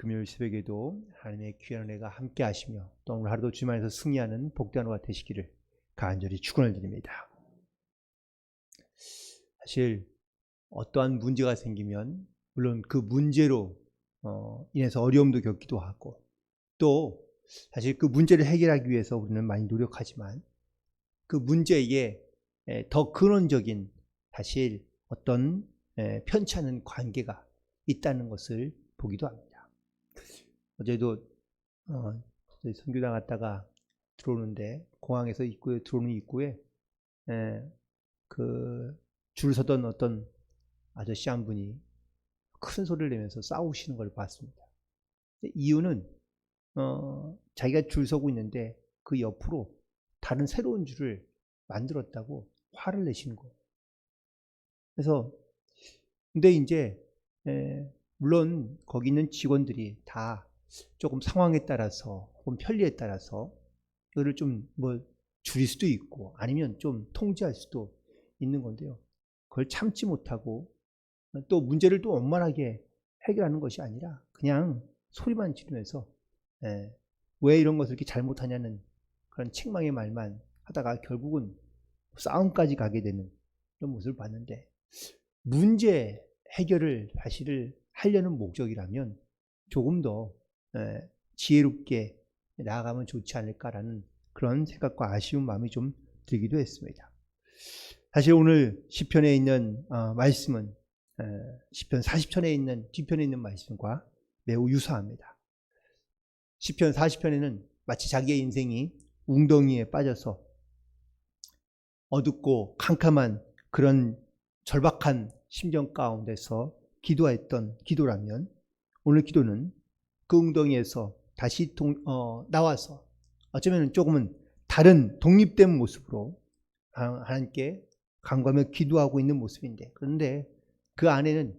금요일 새벽에도 하나님의 귀한 은혜가 함께 하시며 또 오늘 하루도 주말에서 승리하는 복된 하루가 되시기를 간절히 축원을 드립니다. 사실 어떠한 문제가 생기면 물론 그 문제로 어, 인해서 어려움도 겪기도 하고 또 사실 그 문제를 해결하기 위해서 우리는 많이 노력하지만 그 문제에 에, 더 근원적인 사실 어떤 에, 편찮은 관계가 있다는 것을 보기도 합니다. 어제도 어, 선교당 갔다가 들어오는데 공항에서 입구에 들어오는 입구에 그 줄 서던 어떤 아저씨 한 분이 큰 소리를 내면서 싸우시는 걸 봤습니다. 이유는 어, 자기가 줄 서고 있는데 그 옆으로 다른 새로운 줄을 만들었다고 화를 내시는 거예요. 그래서 근데 이제 에, 물론 거기 있는 직원들이 다 조금 상황에 따라서 혹은 편리에 따라서 이거를 좀 뭐 줄일 수도 있고 아니면 좀 통제할 수도 있는 건데요. 그걸 참지 못하고 또 문제를 또 원만하게 해결하는 것이 아니라 그냥 소리만 지르면서 예, 왜 이런 것을 이렇게 잘못하냐는 그런 책망의 말만 하다가 결국은 싸움까지 가게 되는 그런 모습을 봤는데 문제 해결을 사실을 하려는 목적이라면 조금 더 예, 지혜롭게 나아가면 좋지 않을까라는 그런 생각과 아쉬운 마음이 좀 들기도 했습니다. 사실 오늘 시편에 있는 어, 말씀은 에, 시편 40편에 있는 뒤편에 있는 말씀과 매우 유사합니다. 시편 40편에는 마치 자기의 인생이 웅덩이에 빠져서 어둡고 캄캄한 그런 절박한 심정 가운데서 기도했던 기도라면 오늘 기도는 그 웅덩이에서 다시 동, 어, 나와서 어쩌면 조금은 다른 독립된 모습으로 하나님께 간구하며 기도하고 있는 모습인데 그런데 그 안에는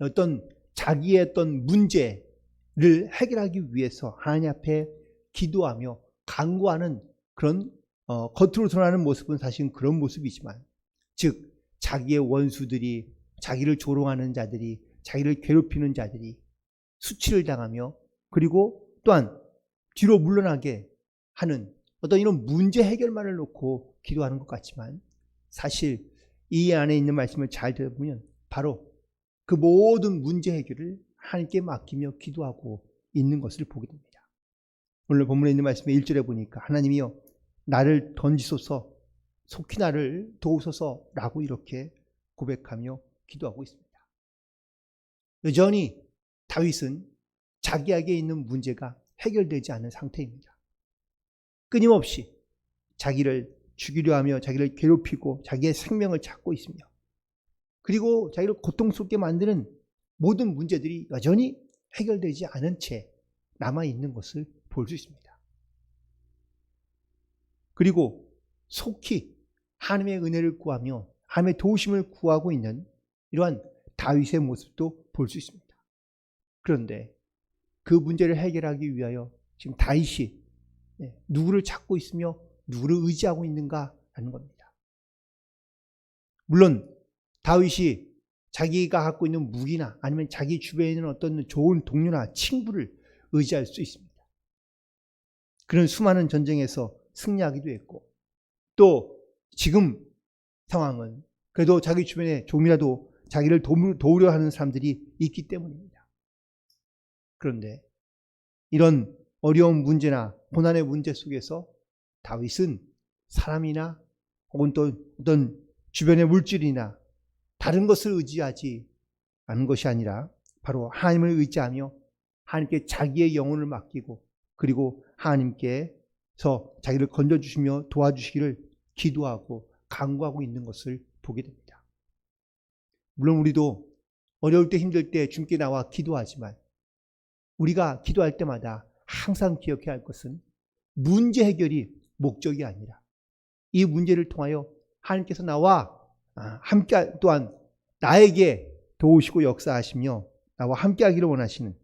어떤 자기의 어떤 문제를 해결하기 위해서 하나님 앞에 기도하며 간구하는 그런 어, 겉으로 드러나는 모습은 사실 그런 모습이지만 즉 자기의 원수들이 자기를 조롱하는 자들이 자기를 괴롭히는 자들이 수치를 당하며 그리고 또한 뒤로 물러나게 하는 어떤 이런 문제 해결만을 놓고 기도하는 것 같지만 사실 이 안에 있는 말씀을 잘 들어보면 바로 그 모든 문제 해결을 하나님께 맡기며 기도하고 있는 것을 보게 됩니다. 오늘 본문에 있는 말씀에 1절에 보니까 하나님이여 나를 던지소서 속히 나를 도우소서 라고 이렇게 고백하며 기도하고 있습니다. 여전히 다윗은 자기에게 있는 문제가 해결되지 않은 상태입니다. 끊임없이 자기를 죽이려 하며 자기를 괴롭히고 자기의 생명을 찾고 있으며 그리고 자기를 고통스럽게 만드는 모든 문제들이 여전히 해결되지 않은 채 남아 있는 것을 볼 수 있습니다. 그리고 속히 하나님의 은혜를 구하며 하나님의 도우심을 구하고 있는 이러한 다윗의 모습도 볼 수 있습니다. 그런데 그 문제를 해결하기 위하여 지금 다윗이 누구를 찾고 있으며 누구를 의지하고 있는가 하는 겁니다. 물론 다윗이 자기가 갖고 있는 무기나 아니면 자기 주변에 있는 어떤 좋은 동료나 친구를 의지할 수 있습니다. 그런 수많은 전쟁에서 승리하기도 했고 또 지금 상황은 그래도 자기 주변에 조금이라도 자기를 도우려 하는 사람들이 있기 때문입니다. 그런데 이런 어려운 문제나 고난의 문제 속에서 다윗은 사람이나 혹은 또 어떤 주변의 물질이나 다른 것을 의지하지 않은 것이 아니라 바로 하나님을 의지하며 하나님께 자기의 영혼을 맡기고 그리고 하나님께서 자기를 건져주시며 도와주시기를 기도하고 간구하고 있는 것을 보게 됩니다. 물론 우리도 어려울 때 힘들 때 주님께 나와 기도하지만 우리가 기도할 때마다 항상 기억해야 할 것은 문제 해결이 목적이 아니라 이 문제를 통하여 하나님께서 나와 아, 함께 또한 나에게 도우시고 역사하시며 나와 함께 하기를 원하시는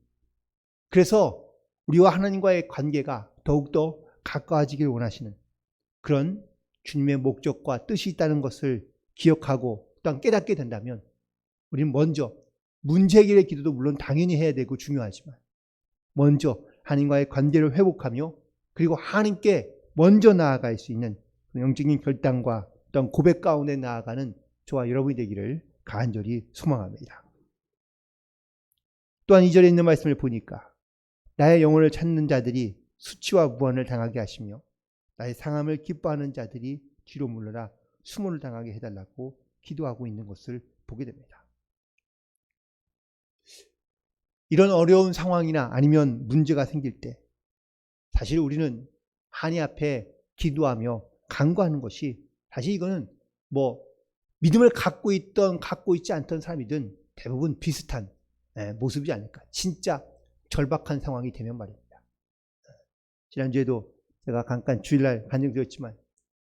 그래서 우리와 하나님과의 관계가 더욱더 가까워지기를 원하시는 그런 주님의 목적과 뜻이 있다는 것을 기억하고 또한 깨닫게 된다면 우리는 먼저 문제 해결의 기도도 물론 당연히 해야 되고 중요하지만 먼저 하나님과의 관계를 회복하며 그리고 하나님께 먼저 나아갈 수 있는 영적인 결단과 어떤 고백 가운데 나아가는 저와 여러분이 되기를 간절히 소망합니다. 또한 이절에 있는 말씀을 보니까 나의 영혼을 찾는 자들이 수치와 무한을 당하게 하시며 나의 상함을 기뻐하는 자들이 뒤로 물러나 수모를 당하게 해달라고 기도하고 있는 것을 보게 됩니다. 이런 어려운 상황이나 아니면 문제가 생길 때 사실 우리는 하나님 앞에 기도하며 간구하는 것이 사실 이거는 뭐 믿음을 갖고 있던 갖고 있지 않던 사람이든 대부분 비슷한 예, 모습이지 않을까. 진짜 절박한 상황이 되면 말입니다. 지난주에도 제가 잠깐 주일날 간증드렸지만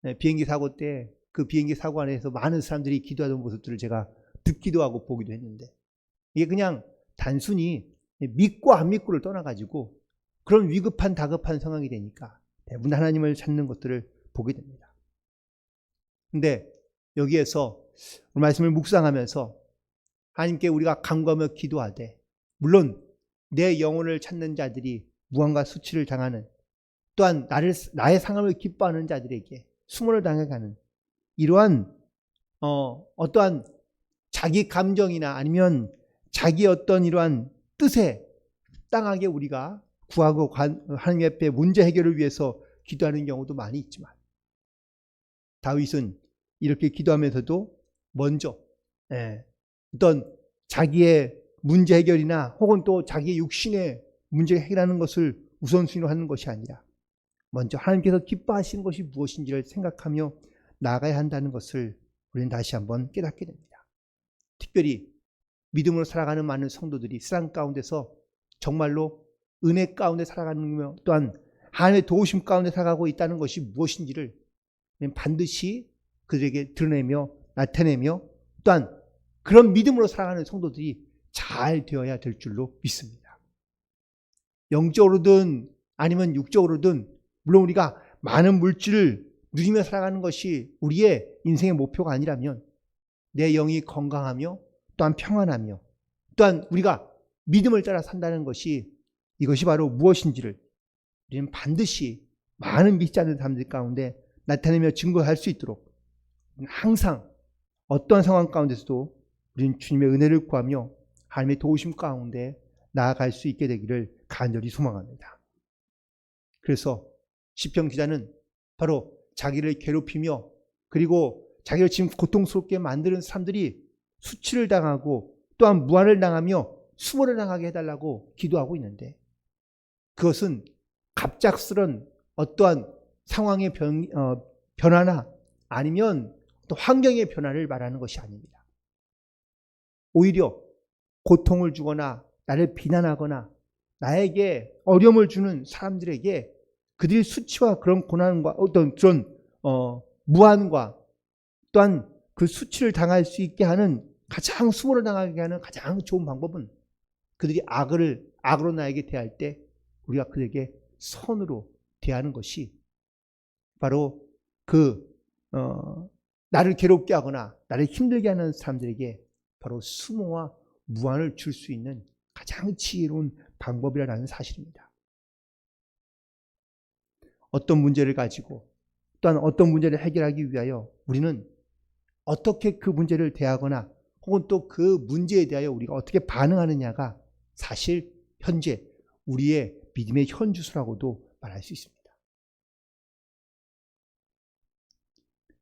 예, 비행기 사고 때 그 비행기 사고 안에서 많은 사람들이 기도하던 모습들을 제가 듣기도 하고 보기도 했는데 이게 그냥 단순히 믿고 안 믿고를 떠나가지고 그런 위급한 다급한 상황이 되니까 대부분 하나님을 찾는 것들을 보게 됩니다. 근데 여기에서 말씀을 묵상하면서 하나님께 우리가 간구하며 기도하되 물론 내 영혼을 찾는 자들이 무한과 수치를 당하는 또한 나를 나의 상함을 기뻐하는 자들에게 수모를 당해가는 이러한 어, 어떠한 자기 감정이나 아니면 자기 어떤 이러한 뜻에 땅하게 우리가 구하고 관- 하나님 앞에 문제 해결을 위해서 기도하는 경우도 많이 있지만 다윗은 이렇게 기도하면서도 먼저 예, 어떤 자기의 문제 해결이나 혹은 또 자기의 육신의 문제 해결하는 것을 우선순위로 하는 것이 아니라 먼저 하나님께서 기뻐하시는 것이 무엇인지를 생각하며 나아가야 한다는 것을 우리는 다시 한번 깨닫게 됩니다. 특별히 믿음으로 살아가는 많은 성도들이 세상 가운데서 정말로 은혜 가운데 살아가는 또한 하나님의 도우심 가운데 살아가고 있다는 것이 무엇인지를 반드시 그들에게 드러내며 나타내며 또한 그런 믿음으로 살아가는 성도들이 잘 되어야 될 줄로 믿습니다. 영적으로든 아니면 육적으로든 물론 우리가 많은 물질을 누리며 살아가는 것이 우리의 인생의 목표가 아니라면 내 영이 건강하며 또한 평안하며 또한 우리가 믿음을 따라 산다는 것이 이것이 바로 무엇인지를 우리는 반드시 많은 믿지 않는 사람들 가운데 나타내며 증거할 수 있도록 항상 어떤 상황 가운데서도 우리는 주님의 은혜를 구하며 하나님의 도우심 가운데 나아갈 수 있게 되기를 간절히 소망합니다. 그래서 시편 기자는 바로 자기를 괴롭히며 그리고 자기를 지금 고통스럽게 만드는 사람들이 수치를 당하고 또한 무한을 당하며 수모를 당하게 해달라고 기도하고 있는데 그것은 갑작스런 어떠한 상황의 변, 어, 변화나 아니면 또 환경의 변화를 말하는 것이 아닙니다. 오히려 고통을 주거나 나를 비난하거나 나에게 어려움을 주는 사람들에게 그들의 수치와 그런 고난과 어떤 그런 어, 무한과 또한 그 수치를 당할 수 있게 하는 가장 수모를 당하게 하는 가장 좋은 방법은 그들이 악을 악으로 나에게 대할 때 우리가 그들에게 선으로 대하는 것이 바로 그 어, 나를 괴롭게 하거나 나를 힘들게 하는 사람들에게 바로 수모와 무한을 줄 수 있는 가장 지혜로운 방법이라는 사실입니다. 어떤 문제를 가지고 또한 어떤 문제를 해결하기 위하여 우리는 어떻게 그 문제를 대하거나 혹은 또 그 문제에 대하여 우리가 어떻게 반응하느냐가 사실 현재 우리의 믿음의 현주소라고도 말할 수 있습니다.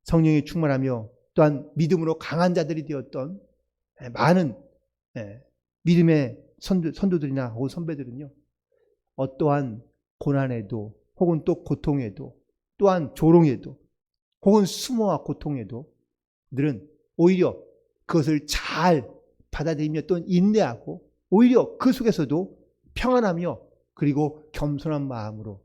성령이 충만하며 또한 믿음으로 강한 자들이 되었던 많은 예, 믿음의 선두, 선두들이나 혹은 선배들은요, 어떠한 고난에도 혹은 또 고통에도 또한 조롱에도 혹은 수모와 고통에도 들은 오히려 그것을 잘 받아들이며 또 인내하고 오히려 그 속에서도 평안하며 그리고 겸손한 마음으로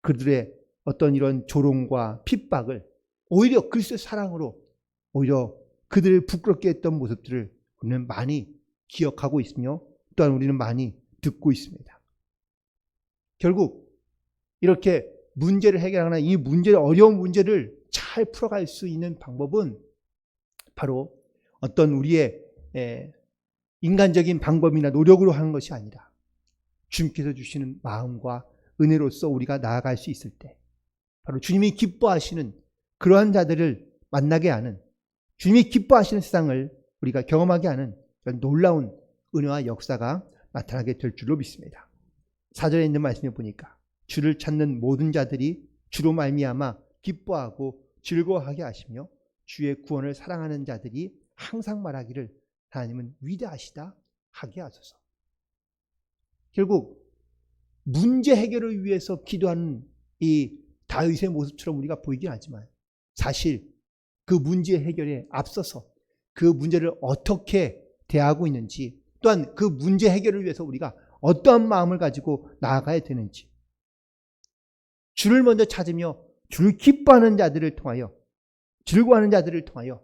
그들의 어떤 이런 조롱과 핍박을 오히려 그리스도의 사랑으로 오히려 그들을 부끄럽게 했던 모습들을 우리는 많이 기억하고 있으며 또한 우리는 많이 듣고 있습니다. 결국 이렇게 문제를 해결하거나 이 문제를 어려운 문제를 잘 풀어갈 수 있는 방법은 바로 어떤 우리의 인간적인 방법이나 노력으로 하는 것이 아니라 주님께서 주시는 마음과 은혜로서 우리가 나아갈 수 있을 때 바로 주님이 기뻐하시는 그러한 자들을 만나게 하는 주님이 기뻐하시는 세상을 우리가 경험하게 하는 그런 놀라운 은혜와 역사가 나타나게 될 줄로 믿습니다. 사절에 있는 말씀을 보니까 주를 찾는 모든 자들이 주로 말미암아 기뻐하고 즐거워하게 하시며 주의 구원을 사랑하는 자들이 항상 말하기를 하나님은 위대하시다 하게 하소서. 결국 문제 해결을 위해서 기도하는 이 다윗의 모습처럼 우리가 보이긴 하지만 사실 그 문제 해결에 앞서서 그 문제를 어떻게 대하고 있는지 또한 그 문제 해결을 위해서 우리가 어떠한 마음을 가지고 나아가야 되는지 주를 먼저 찾으며 주를 기뻐하는 자들을 통하여 즐거워하는 자들을 통하여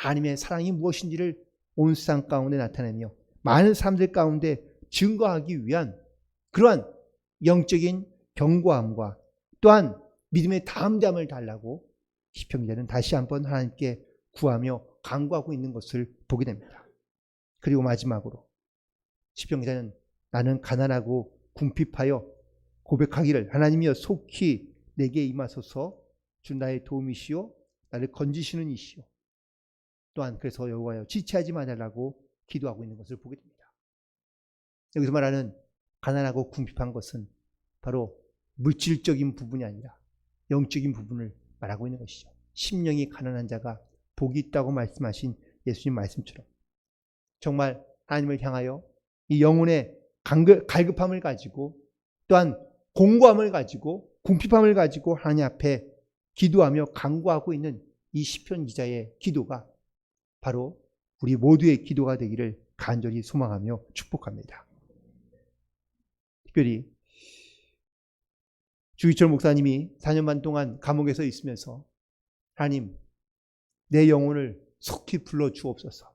하나님의 사랑이 무엇인지를 온 세상 가운데 나타내며 많은 사람들 가운데 증거하기 위한 그러한 영적인 경고함과 또한 믿음의 담대함을 달라고 시평자는 다시 한번 하나님께 구하며 간구하고 있는 것을 보게 됩니다. 그리고 마지막으로 시평자는 나는 가난하고 궁핍하여 고백하기를 하나님이여 속히 내게 임하소서. 주 나의 도움이시오. 나를 건지시는 이시오 또한 그래서 여호와여 지체하지 말라고 기도하고 있는 것을 보게 됩니다. 여기서 말하는 가난하고 궁핍한 것은 바로 물질적인 부분이 아니라 영적인 부분을 말하고 있는 것이죠. 심령이 가난한 자가 복이 있다고 말씀하신 예수님 말씀처럼 정말 하나님을 향하여 이 영혼의 갈급함을 가지고 또한 공고함을 가지고 궁핍함을 가지고 하나님 앞에 기도하며 간구하고 있는 이 시편 기자의 기도가 바로 우리 모두의 기도가 되기를 간절히 소망하며 축복합니다. 특별히 주희철 목사님이 4년 반 동안 감옥에서 있으면서 하나님 내 영혼을 속히 불러 주옵소서.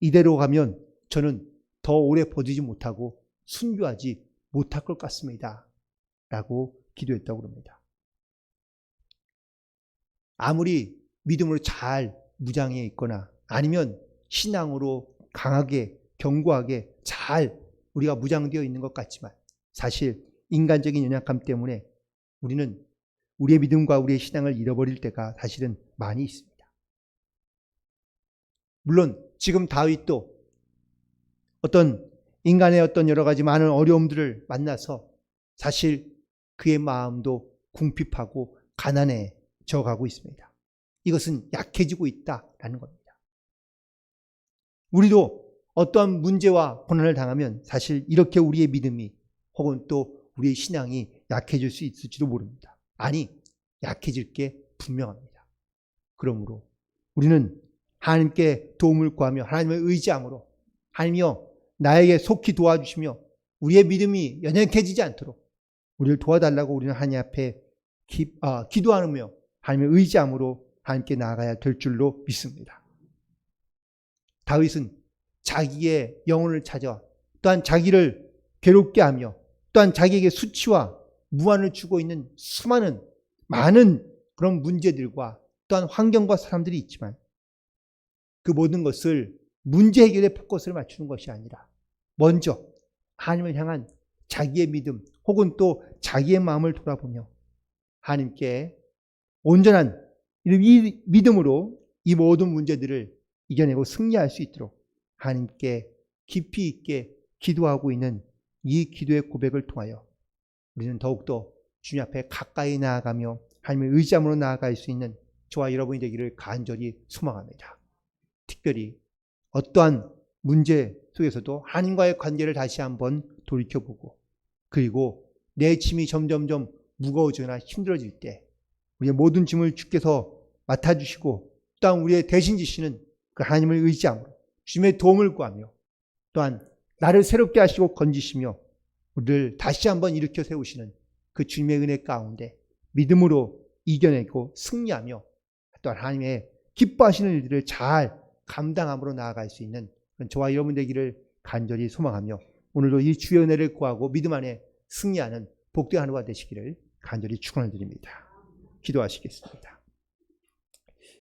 이대로 가면 저는 더 오래 버티지 못하고 순교하지 못할 것 같습니다. 라고 기도했다고 합니다. 아무리 믿음으로 잘 무장해 있거나 아니면 신앙으로 강하게 견고하게 잘 우리가 무장되어 있는 것 같지만 사실 인간적인 연약함 때문에 우리는 우리의 믿음과 우리의 신앙을 잃어버릴 때가 사실은 많이 있습니다. 물론 지금 다윗도 어떤 인간의 어떤 여러 가지 많은 어려움들을 만나서 사실 그의 마음도 궁핍하고 가난해져 가고 있습니다. 이것은 약해지고 있다라는 겁니다. 우리도 어떠한 문제와 고난을 당하면 사실 이렇게 우리의 믿음이 혹은 또 우리의 신앙이 약해질 수 있을지도 모릅니다. 아니, 약해질 게 분명합니다. 그러므로 우리는 하나님께 도움을 구하며 하나님을 의지함으로 하나님이여 나에게 속히 도와주시며 우리의 믿음이 연약해지지 않도록 우리를 도와달라고 우리는 하나님 앞에 기, 아, 기도하며 하나님의 의지함으로 하나님께 나아가야 될 줄로 믿습니다. 다윗은 자기의 영혼을 찾아 또한 자기를 괴롭게 하며 또한 자기에게 수치와 무한을 주고 있는 수많은 많은 그런 문제들과 또한 환경과 사람들이 있지만 그 모든 것을 문제 해결에 포커스를 맞추는 것이 아니라 먼저 하나님을 향한 자기의 믿음 혹은 또 자기의 마음을 돌아보며 하나님께 온전한 이 믿음으로 이 모든 문제들을 이겨내고 승리할 수 있도록 하나님께 깊이 있게 기도하고 있는 이 기도의 고백을 통하여 우리는 더욱더 주님 앞에 가까이 나아가며 하나님의 의지함으로 나아갈 수 있는 저와 여러분이 되기를 간절히 소망합니다. 특별히 어떠한 문제 속에서도 하나님과의 관계를 다시 한번 돌이켜보고 그리고 내 짐이 점점점 무거워지거나 힘들어질 때 우리의 모든 짐을 주께서 맡아주시고 또한 우리의 대신 지시는 그 하나님을 의지함으로 주님의 도움을 구하며 또한 나를 새롭게 하시고 건지시며 우리를 다시 한번 일으켜 세우시는 그 주님의 은혜 가운데 믿음으로 이겨내고 승리하며 또한 하나님의 기뻐하시는 일들을 잘 감당함으로 나아갈 수 있는 저와 여러분 되기를 간절히 소망하며 오늘도 이 주의 은혜를 구하고 믿음 안에 승리하는 복된 하루가 되시기를 간절히 축원을 드립니다. 기도하시겠습니다.